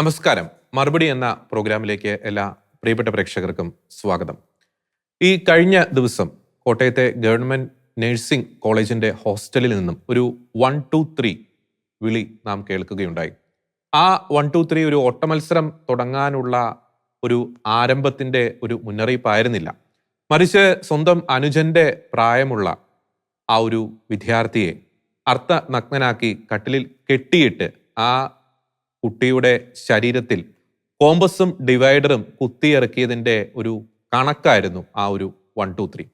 നമസ്കാരം. മറുപടി എന്ന പ്രോഗ്രാമിലേക്ക് എല്ലാ പ്രിയപ്പെട്ട പ്രേക്ഷകർക്കും സ്വാഗതം. ഈ കഴിഞ്ഞ ദിവസം കോട്ടയത്തെ ഗവൺമെന്റ് നഴ്സിംഗ് കോളേജിന്റെ ഹോസ്റ്റലിൽ നിന്നും ഒരു വൺ ടു ത്രീ വിളി നാം കേൾക്കുകയുണ്ടായി. ആ വൺ ടു ത്രീ ഒരു ഓട്ടമത്സരം തുടങ്ങാനുള്ള ഒരു ആരംഭത്തിന്റെ ഒരു മുന്നറിയിപ്പായിരുന്നില്ല. മറിച്ച് സ്വന്തം അനുജന്റെ പ്രായമുള്ള ആ ഒരു വിദ്യാർത്ഥിയെ അർത്ഥ നഗ്നനാക്കി കട്ടിലിൽ കെട്ടിയിട്ട് ആ കുട്ടിയുടെ ശരീരത്തിൽ കോമ്പസും ഡിവൈഡറും കുത്തിയിറക്കിയതിന്റെ ഒരു കണക്കായിരുന്നു ആ ഒരു വൺ ടു ത്രീ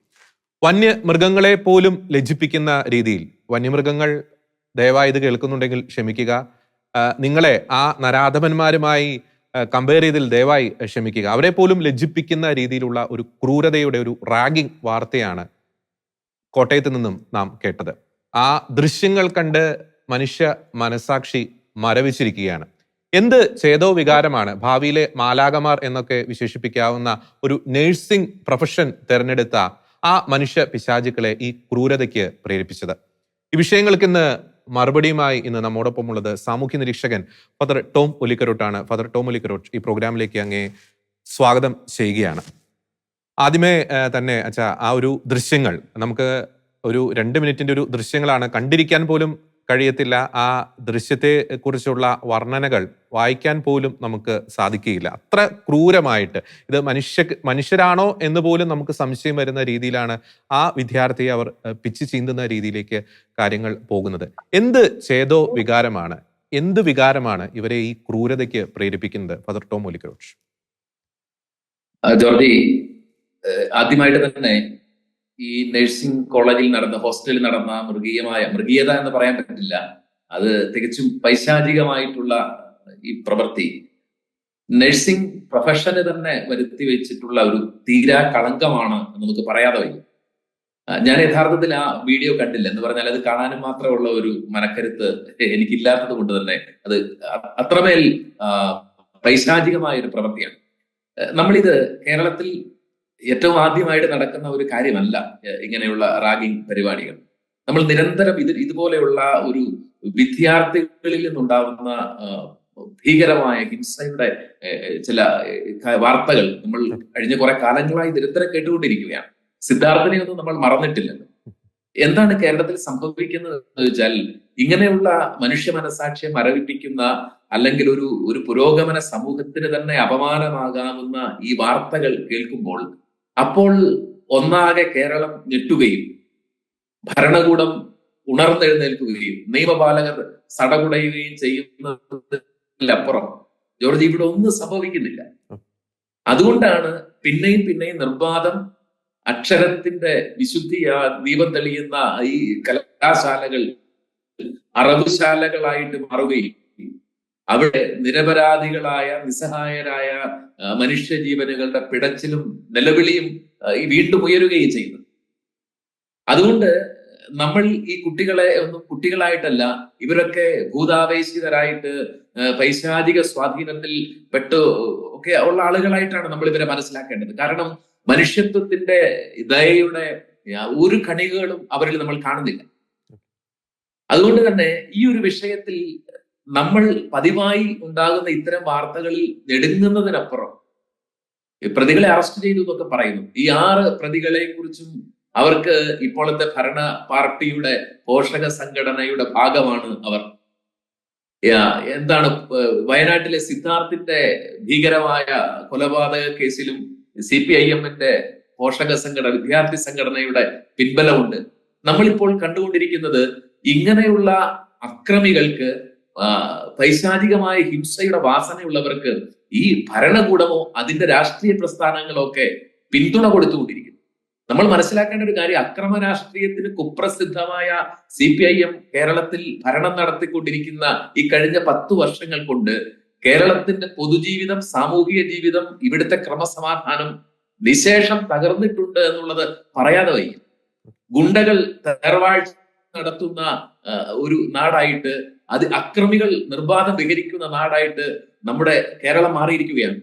വന്യമൃഗങ്ങളെ പോലും ലജ്ജിപ്പിക്കുന്ന രീതിയിൽ വന്യമൃഗങ്ങൾ ദയവായി ഇത് കേൾക്കുന്നുണ്ടെങ്കിൽ ക്ഷമിക്കുക. നിങ്ങളെ ആ നരാധപന്മാരുമായി കമ്പയർ ചെയ്തതിൽ ദയവായി ക്ഷമിക്കുക. അവരെ പോലും ലജ്ജിപ്പിക്കുന്ന രീതിയിലുള്ള ഒരു ക്രൂരതയുടെ ഒരു റാഗിംഗ് വാർത്തയാണ് കോട്ടയത്ത് നിന്നും നാം കേട്ടത്. ആ ദൃശ്യങ്ങൾ കണ്ട് മനുഷ്യ മനസാക്ഷി മരവിച്ചിരിക്കുകയാണ്. എന്ത് ചേതോ വികാരമാണ് ഭാവിയിലെ മാലാകമാർ എന്നൊക്കെ വിശേഷിപ്പിക്കാവുന്ന ഒരു നഴ്സിംഗ് പ്രൊഫഷൻ തെരഞ്ഞെടുത്ത ആ മനുഷ്യ പിശാചുക്കളെ ഈ ക്രൂരതയ്ക്ക് പ്രേരിപ്പിച്ചത്. ഈ വിഷയങ്ങൾക്ക് ഇന്ന് മറുപടിയുമായി ഇന്ന് നമ്മോടൊപ്പം ഉള്ളത് സാമൂഹ്യ നിരീക്ഷകൻ ഫാദർ ടോം ഒലിക്കരോട്ടാണ്. ഫാദർ ടോം ഒലിക്കരോട്ട് ഈ പ്രോഗ്രാമിലേക്ക് അങ്ങേ സ്വാഗതം ചെയ്യുകയാണ്. ആദ്യമേ തന്നെ അച്ഛാ ആ ഒരു ദൃശ്യങ്ങൾ നമുക്ക് ഒരു രണ്ട് മിനിറ്റിന്റെ ഒരു ദൃശ്യങ്ങളാണ് കണ്ടിരിക്കാൻ പോലും കഴിയത്തില്ല. ആ ദൃശ്യത്തെ കുറിച്ചുള്ള വർണനകൾ വായിക്കാൻ പോലും നമുക്ക് സാധിക്കുകയില്ല. അത്ര ക്രൂരമായിട്ട്. ഇത് മനുഷ്യ മനുഷ്യരാണോ എന്ന് പോലും നമുക്ക് സംശയം വരുന്ന രീതിയിലാണ് ആ വിദ്യാർത്ഥിയെ അവർ പിച്ച് ചീന്തുന്ന രീതിയിലേക്ക് കാര്യങ്ങൾ പോകുന്നത്. എന്ത് ചേതോ വികാരമാണ്? എന്ത് വികാരമാണ് ഇവരെ ഈ ക്രൂരതയ്ക്ക് പ്രേരിപ്പിക്കുന്നത്? ഫദർ ടോം ഒലിക്കരോച്ച് ജോർജി ആദ്യമായിട്ട് തന്നെ ഈ നഴ്സിംഗ് കോളേജിൽ നടന്ന ഹോസ്റ്റലിൽ നടന്ന മൃഗീയമായ മൃഗീയത എന്ന് പറയാൻ പറ്റില്ല. അത് തികച്ചും പൈശാചികമായിട്ടുള്ള ഈ പ്രവൃത്തി. നഴ്സിംഗ് പ്രൊഫഷന് തന്നെ വരുത്തി വെച്ചിട്ടുള്ള ഒരു തീരാ കളങ്കമാണ് എന്ന് നമുക്ക് പറയാതെ വയ്യ. ഞാൻ യഥാർത്ഥത്തിൽ ആ വീഡിയോ കണ്ടില്ല. എന്ന് പറഞ്ഞാൽ അത് കാണാനും മാത്രമുള്ള ഒരു മനക്കരുത്ത് എനിക്കില്ലാത്തത് കൊണ്ട് തന്നെ അത് അത്രമേൽ പൈശാചികമായ ഒരു പ്രവൃത്തിയാണ്. നമ്മളിത് കേരളത്തിൽ ഏറ്റവും ആദ്യമായിട്ട് നടക്കുന്ന ഒരു കാര്യമല്ല ഇങ്ങനെയുള്ള റാഗിംഗ് പരിപാടികൾ. നമ്മൾ നിരന്തരം ഇത് ഇതുപോലെയുള്ള ഒരു വിദ്യാർത്ഥികളിൽ നിന്നുണ്ടാകുന്ന ഭീകരമായ ഹിംസയുടെ ചില വാർത്തകൾ നമ്മൾ കഴിഞ്ഞ കുറെ കാലങ്ങളായി നിരന്തരം കേട്ടുകൊണ്ടിരിക്കുകയാണ്. സിദ്ധാർത്ഥനെ ഒന്നും നമ്മൾ മറന്നിട്ടില്ലല്ലോ. എന്താണ് കേരളത്തിൽ സംഭവിക്കുന്നത് എന്ന് വെച്ചാൽ ഇങ്ങനെയുള്ള മനുഷ്യ മനസാക്ഷിയെ മരവിപ്പിക്കുന്ന അല്ലെങ്കിൽ ഒരു ഒരു പുരോഗമന സമൂഹത്തിന് തന്നെ അപമാനമാകാവുന്ന ഈ വാർത്തകൾ കേൾക്കുമ്പോൾ അപ്പോൾ ഒന്നാകെ കേരളം ഞെട്ടുകയും ഭരണകൂടം ഉണർന്നെഴുന്നേൽക്കുകയും നിയമപാലകർ സടകുടയുകയും ചെയ്യുന്നതിലപ്പുറം ജോർജ് ഇവിടെ ഒന്നും സംഭവിക്കുന്നില്ല. അതുകൊണ്ടാണ് പിന്നെയും പിന്നെയും നിർബാധം അക്ഷരത്തിന്റെ വിശുദ്ധി ആ ദീപം തെളിയുന്ന ഈ കലാശാലകൾ അറബുശാലകളായിട്ട് മാറുകയും അവിടെ നിരപരാധികളായ നിസ്സഹായരായ മനുഷ്യജീവനുകളുടെ പിടച്ചിലും നിലവിളിയും ഈ വീണ്ടും ഉയരുകയും ചെയ്യുന്നു. അതുകൊണ്ട് നമ്മൾ ഈ കുട്ടികളെ ഒന്നും കുട്ടികളായിട്ടല്ല ഇവരൊക്കെ ഭൂതാവേശിതരായിട്ട് പൈശാചിക സ്വാധീനത്തിൽ പെട്ട് ഒക്കെ ഉള്ള ആളുകളായിട്ടാണ് നമ്മൾ ഇവരെ മനസ്സിലാക്കേണ്ടത്. കാരണം മനുഷ്യത്വത്തിന്റെ ദയയുടെ ഒരു കണികകളും അവരിൽ നമ്മൾ കാണുന്നില്ല. അതുകൊണ്ട് തന്നെ ഈ ഒരു വിഷയത്തിൽ നമ്മൾ പതിവായി ഉണ്ടാകുന്ന ഇത്തരം വാർത്തകളിൽ നെടുങ്ങുന്നതിനപ്പുറം പ്രതികളെ അറസ്റ്റ് ചെയ്തു എന്നൊക്കെ പറയുന്നു. ഈ ആറ് പ്രതികളെ കുറിച്ചും അവർക്ക് ഇപ്പോഴത്തെ ഭരണ പാർട്ടിയുടെ പോഷക സംഘടനയുടെ ഭാഗമാണ് അവർ. എന്താണ് വയനാട്ടിലെ സിദ്ധാർത്ഥിന്റെ ഭീകരമായ കൊലപാതക കേസിലും സി പി ഐ എമ്മിന്റെ പോഷക സംഘടന വിദ്യാർത്ഥി സംഘടനയുടെ പിൻബലമുണ്ട്. നമ്മളിപ്പോൾ കണ്ടുകൊണ്ടിരിക്കുന്നത് ഇങ്ങനെയുള്ള അക്രമികൾക്ക് പൈശാചികമായ ഹിംസയുടെ വാസനയുള്ളവർക്ക് ഈ ഭരണകൂടമോ അതിന്റെ രാഷ്ട്രീയ പ്രസ്ഥാനങ്ങളോ ഒക്കെ പിന്തുണ കൊടുത്തുകൊണ്ടിരിക്കുന്നു. നമ്മൾ മനസ്സിലാക്കേണ്ട ഒരു കാര്യം അക്രമ രാഷ്ട്രീയത്തിന് കുപ്രസിദ്ധമായ സി പി ഐ എം കേരളത്തിൽ ഭരണം നടത്തിക്കൊണ്ടിരിക്കുന്ന ഈ കഴിഞ്ഞ പത്തു വർഷങ്ങൾ കൊണ്ട് കേരളത്തിന്റെ പൊതുജീവിതം സാമൂഹിക ജീവിതം ഇവിടുത്തെ ക്രമസമാധാനം നിശേഷം തകർന്നിട്ടുണ്ട് എന്നുള്ളത് പറയാതെ വയ്യ. ഗുണ്ടകൾ തേർവാഴ്ച നടത്തുന്ന ഒരു നാടായിട്ട് അത് അക്രമികൾ നിർബാധം വിഹരിക്കുന്ന നാടായിട്ട് നമ്മുടെ കേരളം മാറിയിരിക്കുകയാണ്.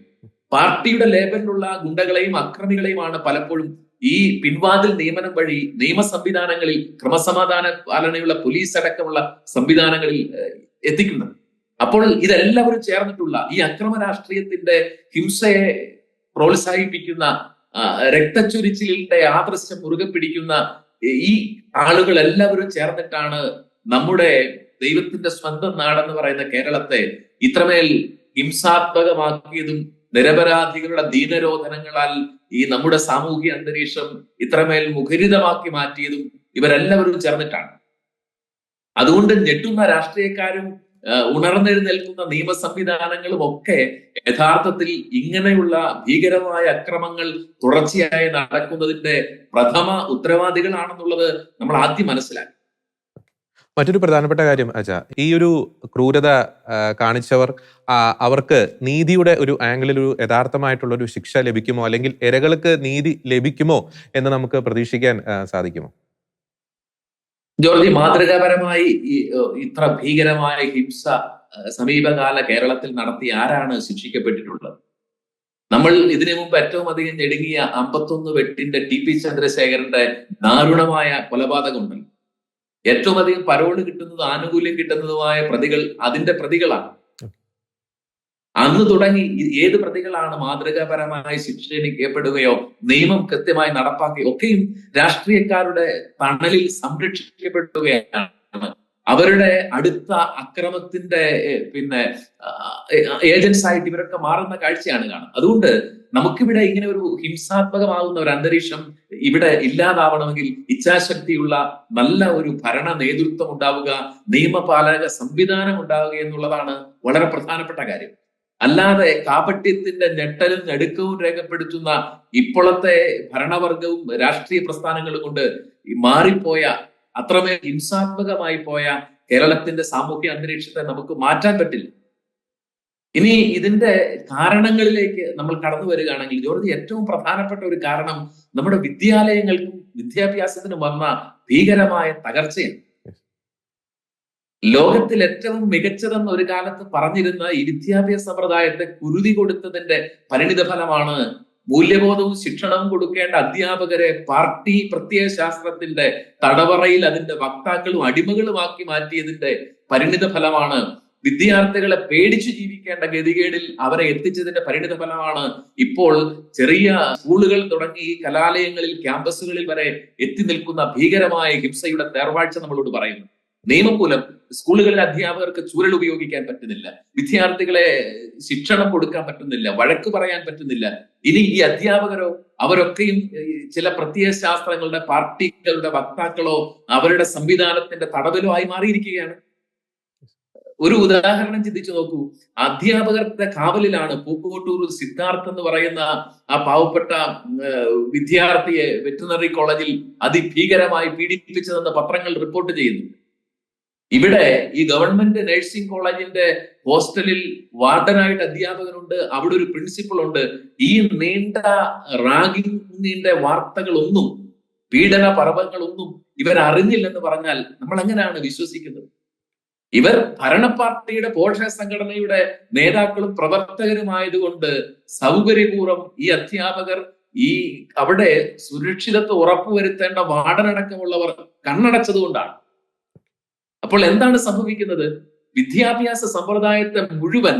പാർട്ടിയുടെ ലേബലിലുള്ള ഗുണ്ടകളെയും അക്രമികളെയുമാണ് പലപ്പോഴും ഈ പിൻവാതിൽ നിയമനം വഴി നിയമ സംവിധാനങ്ങളിൽ ക്രമസമാധാന പാലനയുള്ള പോലീസ് അടക്കമുള്ള സംവിധാനങ്ങളിൽ എത്തിക്കുന്നത്. അപ്പോൾ ഇതെല്ലാവരും ചേർന്നിട്ടുള്ള ഈ അക്രമ രാഷ്ട്രീയത്തിന്റെ ഹിംസയെ പ്രോത്സാഹിപ്പിക്കുന്ന രക്തച്ചൊരിച്ചിലിന്റെ ആദർശം മുറുകെ പിടിക്കുന്ന ഈ ആളുകൾ എല്ലാവരും ചേർന്നിട്ടാണ് നമ്മുടെ ദൈവത്തിന്റെ സ്വന്തം നാടെന്ന് പറയുന്ന കേരളത്തെ ഇത്രമേൽ ഹിംസാത്മകമാക്കിയതും നിരപരാധികളുടെ ദീനരോധനങ്ങളാൽ ഈ നമ്മുടെ സാമൂഹിക അന്തരീക്ഷം ഇത്രമേൽ മുഖരിതമാക്കി മാറ്റിയതും ഇവരെല്ലാവരും ചേർന്നിട്ടാണ്. അതുകൊണ്ട് ഞെട്ടുന്ന രാഷ്ട്രീയക്കാരും ഉണർന്നെഴുന്നേൽക്കുന്ന നിയമ സംവിധാനങ്ങളും ഒക്കെ യഥാർത്ഥത്തിൽ ഇങ്ങനെയുള്ള ഭീകരമായ അക്രമങ്ങൾ തുടർച്ചയായി നടക്കുന്നതിന്റെ പ്രഥമ ഉത്തരവാദികളാണെന്നുള്ളത് നമ്മൾ ആദ്യം മനസ്സിലാക്കി മറ്റൊരു പ്രധാനപ്പെട്ട കാര്യം അച്ഛാ ഈ ഒരു ക്രൂരത കാണിച്ചവർ അവർക്ക് നീതിയുടെ ഒരു ആംഗിളിൽ ഒരു യഥാർത്ഥമായിട്ടുള്ള ഒരു ശിക്ഷ ലഭിക്കുമോ? അല്ലെങ്കിൽ ഇരകൾക്ക് നീതി ലഭിക്കുമോ എന്ന് നമുക്ക് പ്രതീക്ഷിക്കാൻ സാധിക്കുമോ? ജോർജി മാതൃകാപരമായി ഇത്ര ഭീകരമായ ഹിംസ സമീപകാല കേരളത്തിൽ നടത്തി ആരാണ് ശിക്ഷിക്കപ്പെട്ടിട്ടുള്ളത്? നമ്മൾ ഇതിനു മുമ്പ് ഏറ്റവും അധികം ഞെടുങ്ങിയ അമ്പത്തൊന്ന് വെട്ടിന്റെ ടി പി ചന്ദ്രശേഖരന്റെ ദാരുണമായ കൊലപാതകമുണ്ടല്ലോ. ഏറ്റവും അധികം പരോൾ കിട്ടുന്നതും ആനുകൂല്യം കിട്ടുന്നതുമായ പ്രതികൾ അതിന്റെ പ്രതികളാണ്. അന്ന് തുടങ്ങി ഏത് പ്രതികളാണ് മാതൃകാപരമായി ശിക്ഷ ശിക്ഷണിക്കപ്പെടുകയോ നിയമം കൃത്യമായി നടപ്പാക്കുകയോ ഒക്കെയും രാഷ്ട്രീയക്കാരുടെ തണലിൽ സംരക്ഷിക്കപ്പെടുകയാണ്. അവരുടെ അടുത്ത അക്രമത്തിന്റെ പിന്നെ ഏജൻസ് ആയിട്ട് ഇവരൊക്കെ മാറുന്ന കാഴ്ചയാണ് കാണുന്നത്. അതുകൊണ്ട് നമുക്കിവിടെ ഇങ്ങനെ ഒരു ഹിംസാത്മകമാകുന്ന ഒരു അന്തരീക്ഷം ഇവിടെ ഇല്ലാതാവണമെങ്കിൽ ഇച്ഛാശക്തിയുള്ള നല്ല ഒരു ഭരണ നേതൃത്വം ഉണ്ടാവുക നിയമപാലക സംവിധാനം ഉണ്ടാവുക എന്നുള്ളതാണ് വളരെ പ്രധാനപ്പെട്ട കാര്യം. അല്ലാതെ കാപട്യത്തിന്റെ ഞെട്ടലും ഞെടുക്കവും രേഖപ്പെടുത്തുന്ന ഇപ്പോഴത്തെ ഭരണവർഗവും രാഷ്ട്രീയ പ്രസ്ഥാനങ്ങളും കൊണ്ട് മാറിപ്പോയ അത്രമേൽ ഹിംസാത്മകമായി പോയ കേരളത്തിന്റെ സാമൂഹ്യ അന്തരീക്ഷത്തെ നമുക്ക് മാറ്റാൻ പറ്റില്ല. ഇനി ഇതിന്റെ കാരണങ്ങളിലേക്ക് നമ്മൾ കടന്നു വരികയാണെങ്കിൽ ജോർജ് ഏറ്റവും പ്രധാനപ്പെട്ട ഒരു കാരണം നമ്മുടെ വിദ്യാലയങ്ങൾക്കും വിദ്യാഭ്യാസത്തിനും വന്ന ഭീകരമായ തകർച്ചയാണ്. ലോകത്തിൽ ഏറ്റവും മികച്ചതെന്ന് ഒരു കാലത്ത് പറഞ്ഞിരുന്ന ഈ വിദ്യാഭ്യാസ സമ്പ്രദായത്തെ കുരുതി കൊടുത്തതിന്റെ പരിണിത ഫലമാണ് മൂല്യബോധവും ശിക്ഷണവും കൊടുക്കേണ്ട അധ്യാപകരെ പാർട്ടി പ്രത്യയ ശാസ്ത്രത്തിന്റെ തടവറയിൽ അതിന്റെ വക്താക്കളും അടിമകളുമാക്കി മാറ്റിയതിന്റെ പരിണിത ഫലമാണ്. വിദ്യാർത്ഥികളെ പേടിച്ചു ജീവിക്കേണ്ട ഗതികേടിൽ അവരെ എത്തിച്ചതിന്റെ പരിണിത ഫലമാണ് ഇപ്പോൾ ചെറിയ സ്കൂളുകൾ തുടങ്ങി കലാലയങ്ങളിൽ ക്യാമ്പസുകളിൽ വരെ എത്തി നിൽക്കുന്ന ഭീകരമായ ഹിംസയുടെ തേർവാഴ്ച നമ്മളോട് പറയുന്നു. നിയമം മൂലം സ്കൂളുകളിലെ അധ്യാപകർക്ക് ചൂരൽ ഉപയോഗിക്കാൻ പറ്റുന്നില്ല. വിദ്യാർത്ഥികളെ ശിക്ഷണം കൊടുക്കാൻ പറ്റുന്നില്ല വഴക്ക് പറയാൻ പറ്റുന്നില്ല. ഇനി ഈ അധ്യാപകരോ അവരൊക്കെയും ചില പ്രത്യയ ശാസ്ത്രങ്ങളുടെ പാർട്ടികളുടെ വക്താക്കളോ അവരുടെ സംവിധാനത്തിന്റെ തടവിലോ ആയി മാറിയിരിക്കുകയാണ്. ഒരു ഉദാഹരണം ചിന്തിച്ചു നോക്കൂ. അധ്യാപകരുടെ കാവലിലാണ് പൂക്കോട്ടൂർ സിദ്ധാർത്ഥ് എന്ന് പറയുന്ന ആ പാവപ്പെട്ട വിദ്യാർത്ഥിയെ വെറ്റിനറി കോളേജിൽ അതിഭീകരമായി പീഡിപ്പിച്ചതെന്ന് പത്രങ്ങൾ റിപ്പോർട്ട് ചെയ്യുന്നു. ഇവിടെ ഈ ഗവൺമെന്റ് നഴ്സിംഗ് കോളേജിന്റെ ഹോസ്റ്റലിൽ വാർഡനായിട്ട് അധ്യാപകനുണ്ട് അവിടെ ഒരു പ്രിൻസിപ്പൾ ഉണ്ട്. ഈ നീണ്ട റാഗിങ്ങിന്റെ വാർത്തകളൊന്നും പീഡന പർവങ്ങളൊന്നും ഇവർ അറിഞ്ഞില്ലെന്ന് പറഞ്ഞാൽ നമ്മൾ എങ്ങനെയാണ് വിശ്വസിക്കുന്നത്? ഇവർ ഭരണ പാർട്ടിയുടെ പോഷക സംഘടനയുടെ നേതാക്കളും പ്രവർത്തകരുമായതുകൊണ്ട് സൗകര്യപൂർവം ഈ അധ്യാപകർ ഈ അവിടെ സുരക്ഷിതത്വം ഉറപ്പുവരുത്തേണ്ട വാർഡനടക്കമുള്ളവർ കണ്ണടച്ചതുകൊണ്ടാണ്. അപ്പോൾ എന്താണ് സംഭവിക്കുന്നത്? വിദ്യാഭ്യാസ സമ്പ്രദായത്തെ മുഴുവൻ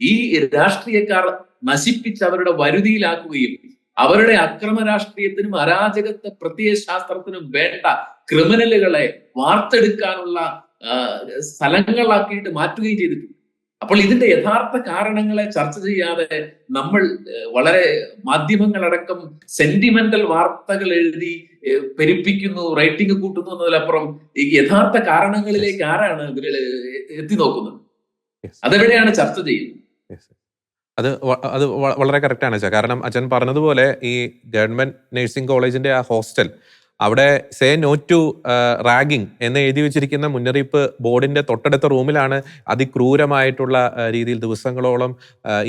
ഈ രാഷ്ട്രീയക്കാർ നശിപ്പിച്ച് അവരുടെ വരുതിയിലാക്കുകയും അവരുടെ അക്രമ രാഷ്ട്രീയത്തിനും അരാജകത്വ പ്രത്യയ ശാസ്ത്രത്തിനും വേണ്ട ക്രിമിനലുകളെ വാർത്തെടുക്കാനുള്ള സ്ഥലങ്ങളാക്കിയിട്ട് മാറ്റുകയും ചെയ്തിട്ടുണ്ട്. അപ്പോൾ ഇതിന്റെ യഥാർത്ഥ കാരണങ്ങളെ ചർച്ച ചെയ്യാതെ നമ്മൾ വളരെ മാധ്യമങ്ങളടക്കം സെന്റിമെന്റൽ വാർത്തകൾ എഴുതി പെരുപ്പിക്കുന്നു റേറ്റിംഗ് കൂട്ടുന്നു എന്നതിലപ്പുറം ഈ യഥാർത്ഥ കാരണങ്ങളിലേക്ക് ആരാണ് ഇവർ എത്തി നോക്കുന്നത്. അതെവിടെയാണ് ചർച്ച ചെയ്യുന്നത്? അത് അത് വളരെ കറക്റ്റാണ് അച്ഛാ. കാരണം അച്ഛൻ പറഞ്ഞതുപോലെ ഈ ഗവൺമെന്റ് നഴ്സിംഗ് കോളേജിന്റെ ആ ഹോസ്റ്റൽ അവിടെ സേ നോ ടു റാഗിങ് എന്ന് എഴുതി വെച്ചിരിക്കുന്ന മുന്നറിയിപ്പ് ബോർഡിന്റെ തൊട്ടടുത്ത റൂമിലാണ് അതിക്രൂരമായിട്ടുള്ള രീതിയിൽ ദിവസങ്ങളോളം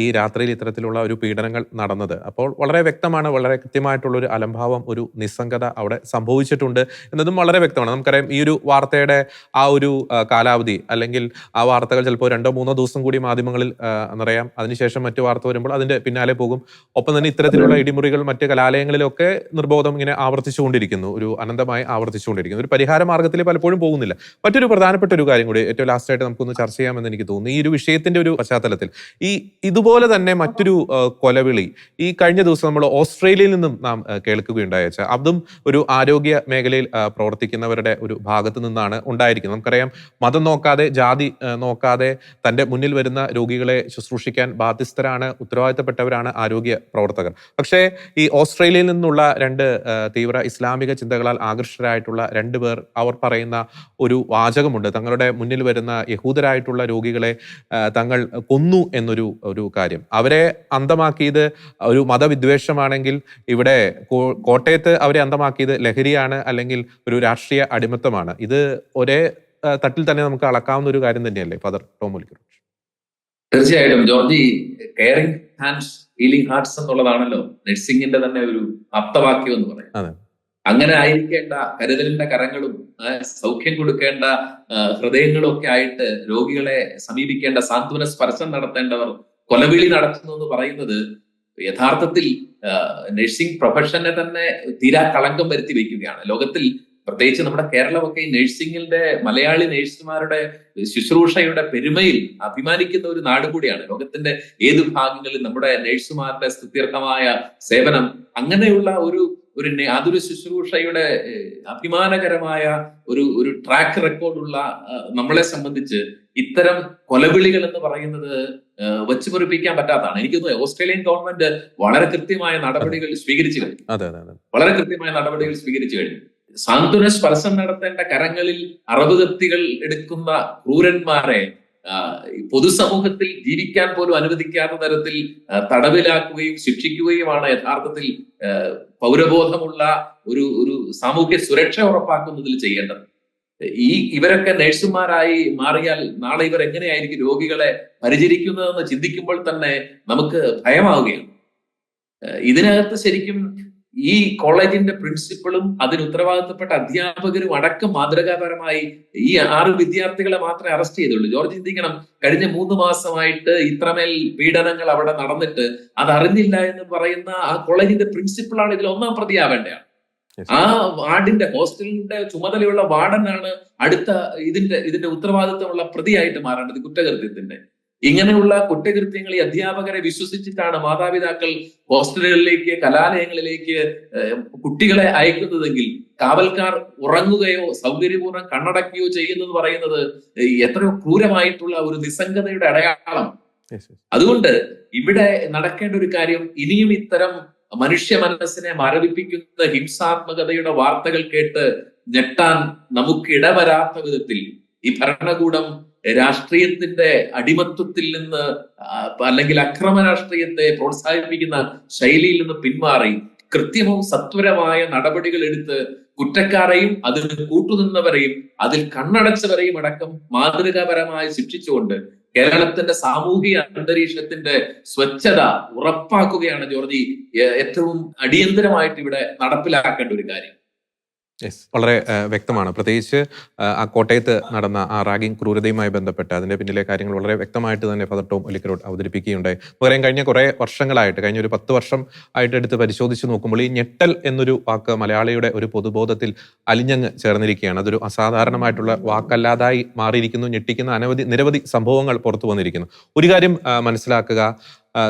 ഈ രാത്രിയിൽ ഇത്തരത്തിലുള്ള ഒരു പീഡനങ്ങൾ നടന്നത്. അപ്പോൾ വളരെ വ്യക്തമാണ് വളരെ കൃത്യമായിട്ടുള്ള ഒരു അലംഭാവം ഒരു നിസ്സംഗത അവിടെ സംഭവിച്ചിട്ടുണ്ട് എന്നതും വളരെ വ്യക്തമാണ്. നമുക്കറിയാം ഈ ഒരു വാർത്തയുടെ ആ ഒരു കാലാവധി അല്ലെങ്കിൽ ആ വാർത്തകൾ ചിലപ്പോൾ രണ്ടോ മൂന്നോ ദിവസം കൂടി മാധ്യമങ്ങളിൽ എന്നറിയാം അതിനുശേഷം മറ്റു വാർത്ത വരുമ്പോൾ അതിന്റെ പിന്നാലെ പോകും. ഒപ്പം തന്നെ ഇത്തരത്തിലുള്ള ഇടിമുറികൾ മറ്റ് കലാലയങ്ങളിലൊക്കെ നിർബോധം ഇങ്ങനെ ആവർത്തിച്ചുകൊണ്ടിരിക്കുന്നു. ഒരു അനന്തമായി ആവർത്തിച്ചുകൊണ്ടിരിക്കുന്നത് ഒരു പരിഹാര മാർഗത്തിൽ പലപ്പോഴും പോകുന്നില്ല. മറ്റൊരു പ്രധാനപ്പെട്ട ഒരു കാര്യം കൂടി ഏറ്റവും ലാസ്റ്റ് ആയിട്ട് നമുക്കൊന്ന് ചർച്ച ചെയ്യാമെന്ന് എനിക്ക് തോന്നുന്നു. ഈ ഒരു വിഷയത്തിന്റെ ഒരു പശ്ചാത്തലത്തിൽ ഈ ഇതുപോലെ തന്നെ മറ്റൊരു കൊലവിളി ഈ കഴിഞ്ഞ ദിവസം നമ്മൾ ഓസ്ട്രേലിയയിൽ നിന്നും നാം കേൾക്കുകയുണ്ടായ. അതും ഒരു ആരോഗ്യ മേഖലയിൽ പ്രവർത്തിക്കുന്നവരുടെ ഒരു ഭാഗത്ത് നിന്നാണ് ഉണ്ടായിരിക്കുന്നത്. നമുക്കറിയാം മതം നോക്കാതെ ജാതി നോക്കാതെ തന്റെ മുന്നിൽ വരുന്ന രോഗികളെ ശുശ്രൂഷിക്കാൻ ബാധ്യസ്ഥരാണ് ഉത്തരവാദിത്തപ്പെട്ടവരാണ് ആരോഗ്യ പ്രവർത്തകർ. പക്ഷേ ഈ ഓസ്ട്രേലിയയിൽ നിന്നുള്ള രണ്ട് തീവ്ര ഇസ്ലാമിക ചിന്തകളാൽ ആകൃഷ്ടരായിട്ടുള്ള രണ്ടുപേർ അവർ പറയുന്ന ഒരു വാചകമുണ്ട്. തങ്ങളുടെ മുന്നിൽ വരുന്ന യഹൂദരായിട്ടുള്ള രോഗികളെ തങ്ങൾ കൊന്നു എന്നൊരു ഒരു കാര്യം. അവരെ അന്തമാക്കിയത് ഒരു മതവിദ്വേഷമാണെങ്കിൽ ഇവിടെ കോട്ടയത്ത് അവരെ അന്തമാക്കിയത് ലഹരിയാണ് അല്ലെങ്കിൽ ഒരു രാഷ്ട്രീയ അടിമത്തമാണ്. ഇത് ഒരേ തട്ടിൽ തന്നെ നമുക്ക് അളക്കാവുന്ന ഒരു കാര്യം തന്നെയല്ലേ ഫാദർ ടോമുലിക്കർ തീർച്ചയായിട്ടും. Georgie caring hands healing hearts എന്നുള്ളതാണല്ലോ നഴ്സിംഗിന്റെ തന്നെ ഒരു ആപ്തവാക്യം എന്ന്. പറയാം അങ്ങനെ ആയിരിക്കേണ്ട കരുതലിന്റെ കരങ്ങളും സൗഖ്യം കൊടുക്കേണ്ട ഹൃദയങ്ങളും ഒക്കെ ആയിട്ട് രോഗികളെ സമീപിക്കേണ്ട സാന്ത്വന സ്പർശം നടത്തേണ്ടവർ കൊലവിളി നടത്തുന്നു എന്ന് പറയുന്നത് യഥാർത്ഥത്തിൽ നഴ്സിംഗ് പ്രൊഫഷനെ തന്നെ തീരാ കളങ്കം വരുത്തി വയ്ക്കുകയാണ്. ലോകത്തിൽ പ്രത്യേകിച്ച് നമ്മുടെ കേരളമൊക്കെ ഈ നഴ്സിംഗിന്റെ മലയാളി നഴ്സുമാരുടെ ശുശ്രൂഷയുടെ പെരുമയിൽ അഭിമാനിക്കുന്ന ഒരു നാട് കൂടിയാണ്. ലോകത്തിന്റെ ഏത് ഭാഗങ്ങളിൽ നമ്മുടെ നഴ്സുമാരുടെ സ്തുത്യർഹമായ സേവനം അങ്ങനെയുള്ള ഒരു ഒരു അതൊരു ശുശ്രൂഷയുടെ അഭിമാനകരമായ ഒരു ഒരു ട്രാക്ക് റെക്കോർഡുള്ള നമ്മളെ സംബന്ധിച്ച് ഇത്തരം കൊലവിളികൾ എന്ന് പറയുന്നത് ഏഹ്, വച്ചുപൊറിപ്പിക്കാൻ പറ്റാത്തതാണ്. എനിക്ക് തോന്നുന്നു ഓസ്ട്രേലിയൻ ഗവൺമെന്റ് വളരെ കൃത്യമായ നടപടികൾ സ്വീകരിച്ചു കഴിഞ്ഞു. വളരെ കൃത്യമായ നടപടികൾ സ്വീകരിച്ചു കഴിഞ്ഞു. സാന്ത്വന സ്പർശം നടത്തേണ്ട കരങ്ങളിൽ അറബ് കത്തികൾ എടുക്കുന്ന ക്രൂരന്മാരെ പൊതുസമൂഹത്തിൽ ജീവിക്കാൻ പോലും അനുവദിക്കാത്ത തരത്തിൽ തടവിലാക്കുകയും ശിക്ഷിക്കുകയുമാണ് യഥാർത്ഥത്തിൽ പൗരബോധമുള്ള ഒരു ഒരു സാമൂഹ്യ സുരക്ഷ ഉറപ്പാക്കുന്നതിൽ ചെയ്യേണ്ടത്. ഈ ഇവരൊക്കെ നഴ്സുമാരായി മാറിയാൽ നാളെ ഇവർ എങ്ങനെയായിരിക്കും രോഗികളെ പരിചരിക്കുന്നതെന്ന് ചിന്തിക്കുമ്പോൾ തന്നെ നമുക്ക് ഭയമാവുകയാണ്. ഇതിനകത്ത് ശരിക്കും ഈ കോളേജിന്റെ പ്രിൻസിപ്പളും അതിന് ഉത്തരവാദിത്തപ്പെട്ട അധ്യാപകരും അടക്കം മാതൃകാപരമായി ഈ ആറ് വിദ്യാർത്ഥികളെ മാത്രമേ അറസ്റ്റ് ചെയ്തുള്ളൂ. ജോർജ് ചിന്തിക്കണം കഴിഞ്ഞ മൂന്ന് മാസമായിട്ട് ഇത്രമേൽ പീഡനങ്ങൾ അവിടെ നടന്നിട്ട് അത് അറിഞ്ഞില്ല എന്ന് പറയുന്ന ആ കോളേജിന്റെ പ്രിൻസിപ്പളാണ് ഇതിൽ ഒന്നാം പ്രതിയാവേണ്ടതാണ് ആ വാർഡിന്റെ ഹോസ്റ്റലിന്റെ ചുമതലയുള്ള വാർഡനാണ് അടുത്ത ഇതിന്റെ ഇതിന്റെ ഉത്തരവാദിത്തമുള്ള പ്രതിയായിട്ട് മാറേണ്ടത് കുറ്റകൃത്യത്തിന്റെ. ഇങ്ങനെയുള്ള കുറ്റകൃത്യങ്ങൾ ഈ അധ്യാപകരെ വിശ്വസിച്ചിട്ടാണ് മാതാപിതാക്കൾ ഹോസ്റ്റലുകളിലേക്ക് കലാലയങ്ങളിലേക്ക് കുട്ടികളെ അയക്കുന്നതെങ്കിൽ കാവൽക്കാർ ഉറങ്ങുകയോ സൗകര്യപൂർവം കണ്ണടക്കുകയോ ചെയ്യുന്നത് പറയുന്നത് എത്രയോ ക്രൂരമായിട്ടുള്ള ഒരു നിസ്സംഗതയുടെ അടയാളം. അതുകൊണ്ട് ഇവിടെ നടക്കേണ്ട ഒരു കാര്യം ഇനിയും ഇത്തരം മനുഷ്യ മനസ്സിനെ മരവിപ്പിക്കുന്ന ഹിംസാത്മകതയുടെ വാർത്തകൾ കേട്ട് ഞെട്ടാൻ നമുക്ക് ഇടവരാത്ത വിധത്തിൽ ഈ ഭരണകൂടം രാഷ്ട്രീയത്തിന്റെ അടിമത്വത്തിൽ നിന്ന് അല്ലെങ്കിൽ അക്രമ രാഷ്ട്രീയത്തെ പ്രോത്സാഹിപ്പിക്കുന്ന ശൈലിയിൽ നിന്ന് പിന്മാറി കൃത്യവും സത്വരമായ നടപടികൾ എടുത്ത് കുറ്റക്കാരെയും അതിന് കൂട്ടുനിന്നവരെയും അതിൽ കണ്ണടച്ചവരെയും അടക്കം മാതൃകാപരമായി ശിക്ഷിച്ചുകൊണ്ട് കേരളത്തിന്റെ സാമൂഹിക അന്തരീക്ഷത്തിന്റെ സ്വച്ഛത ഉറപ്പാക്കുകയാണ് ജോർജി ഏറ്റവും അടിയന്തരമായിട്ട് ഇവിടെ നടപ്പിലാക്കേണ്ട ഒരു കാര്യം. വളരെ വ്യക്തമാണ്. പ്രത്യേകിച്ച് ആ, കോട്ടയത്ത് നടന്ന ആ റാഗിംഗ് ക്രൂരതയുമായി ബന്ധപ്പെട്ട് അതിന്റെ പിന്നിലെ കാര്യങ്ങൾ വളരെ വ്യക്തമായിട്ട് തന്നെ ഫദർ ടോം ഒലിക്കരോട് അവതരിപ്പിക്കുകയുണ്ടായി. പകരം കഴിഞ്ഞ കുറേ വർഷങ്ങളായിട്ട് കഴിഞ്ഞ ഒരു പത്ത് വർഷം ആയിട്ട് എടുത്ത് പരിശോധിച്ച് നോക്കുമ്പോൾ ഈ ഞെട്ടൽ എന്നൊരു വാക്ക് മലയാളിയുടെ ഒരു പൊതുബോധത്തിൽ അലിഞ്ഞങ്ങ് ചേർന്നിരിക്കുകയാണ്. അതൊരു അസാധാരണമായിട്ടുള്ള വാക്കല്ലാതായി മാറിയിരിക്കുന്നു ഞെട്ടിക്കുന്ന അനവധി നിരവധി സംഭവങ്ങൾ പുറത്തു വന്നിരിക്കുന്നു. ഒരു കാര്യം മനസ്സിലാക്കുക.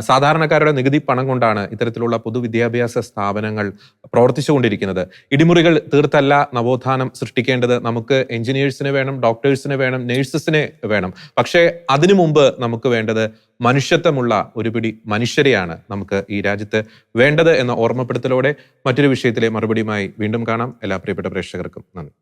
സാധാരണക്കാരുടെ നികുതി പണം കൊണ്ടാണ് ഇത്തരത്തിലുള്ള പൊതുവിദ്യാഭ്യാസ സ്ഥാപനങ്ങൾ പ്രവർത്തിച്ചുകൊണ്ടിരിക്കുന്നത്. ഇടിമുറികൾ തീർത്തല്ല നവോത്ഥാനം സൃഷ്ടിക്കേണ്ടത്. നമുക്ക് എഞ്ചിനീയേഴ്സിന് വേണം ഡോക്ടേഴ്സിന് വേണം നേഴ്സസിനെ വേണം. പക്ഷേ അതിനു മുമ്പ് നമുക്ക് വേണ്ടത് മനുഷ്യത്വമുള്ള ഒരു പിടി മനുഷ്യരെയാണ് നമുക്ക് ഈ രാജ്യത്ത് വേണ്ടത് എന്ന ഓർമ്മപ്പെടുത്തലോടെ മറ്റൊരു വിഷയത്തിലെ മറുപടിയുമായി വീണ്ടും കാണാം. എല്ലാ പ്രിയപ്പെട്ട പ്രേക്ഷകർക്കും നന്ദി.